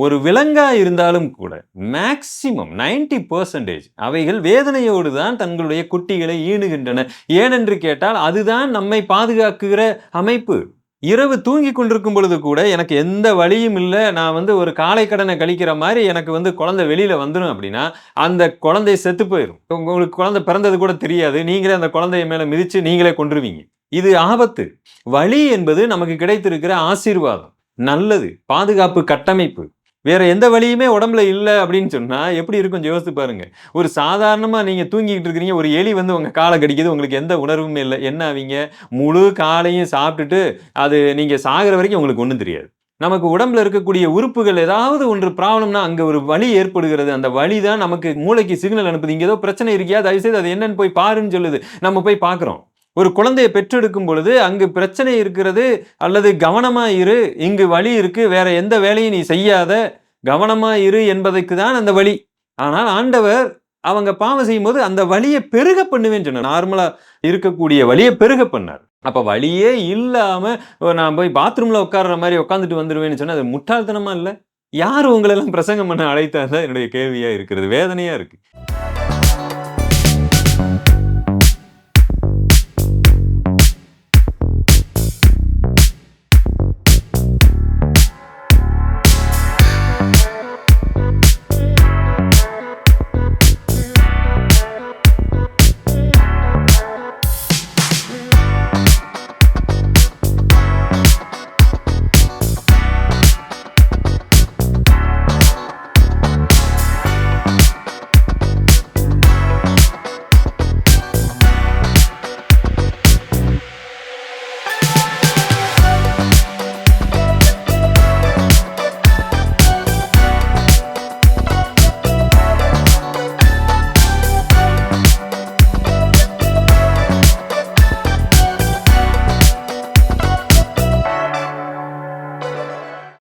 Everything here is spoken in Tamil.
ஒரு விலங்காக இருந்தாலும் கூட மேக்சிமம் 90% பர்சன்டேஜ் அவைகள் வேதனையோடு தான் தங்களுடைய குட்டிகளை ஈணுகின்றன. ஏனென்று கேட்டால் அதுதான் நம்மை பாதுகாக்குகிற அமைப்பு. இரவு தூங்கி கொண்டிருக்கும் பொழுது கூட எனக்கு எந்த வழியும் இல்லை. நான் வந்து ஒரு காலை கடனை கழிக்கிற மாதிரி எனக்கு வந்து குழந்தை வெளியில் வந்துடும் அப்படின்னா அந்த குழந்தை செத்து போயிடும் உங்களுக்கு குழந்தை பிறந்தது கூட தெரியாது. நீங்களே அந்த குழந்தைய மேலே மிதித்து நீங்களே கொண்டுருவீங்க இது ஆபத்து. வழி என்பது நமக்கு கிடைத்திருக்கிற ஆசீர்வாதம். நல்லது. பாதுகாப்பு கட்டமைப்பு. வேற எந்த வழியுமே உடம்புல இல்லை அப்படின்னு சொன்னால் எப்படி இருக்கும் யோசித்து பாருங்க. ஒரு சாதாரணமாக நீங்கள் தூங்கிக்கிட்டு இருக்கிறீங்க ஒரு எலி வந்து உங்கள் காலை கடிக்குது உங்களுக்கு எந்த உணர்வுமே இல்லை. என்ன ஆவீங்க? முழு காலையும் சாப்பிட்டுட்டு அது நீங்கள் சாகிற வரைக்கும் உங்களுக்கு ஒன்றும் தெரியாது. நமக்கு உடம்புல இருக்கக்கூடிய உறுப்புகள் ஏதாவது ஒன்று ப்ராப்ளம்னா அங்கே ஒரு வலி ஏற்படுகிறது. அந்த வழி தான் நமக்கு மூளைக்கு சிக்னல் அனுப்புது. இங்கே ஏதோ பிரச்சனை இருக்கியா? தயவுசெய்து அது என்னன்னு போய் பாருன்னு சொல்லுது. நம்ம போய் பார்க்குறோம். ஒரு குழந்தையை பெற்றெடுக்கும் பொழுது அங்கு பிரச்சனை இருக்கிறது அல்லது கவனமாக இரு இங்கு வழி இருக்கு வேற எந்த வேலையும் நீ செய்யாத கவனமாக இரு என்பதற்கு தான் அந்த வழி. ஆனால் ஆண்டவர் அவங்க பாவம் செய்யும்போது அந்த வழியை பெருக பண்ணுவேன்னு சொன்னார். நார்மலாக இருக்கக்கூடிய வழியை பெருக பண்ணார். அப்போ வழியே இல்லாமல் நான் போய் பாத்ரூமில் உட்கார்ற மாதிரி உட்காந்துட்டு வந்துடுவேன்னு சொன்னால் அது முட்டாள்தனமா இல்லை? யார் உங்களெல்லாம் பிரசங்கம் பண்ண அழைத்தாதான் என்னுடைய கேள்வியாக இருக்கிறது வேதனையாக இருக்குது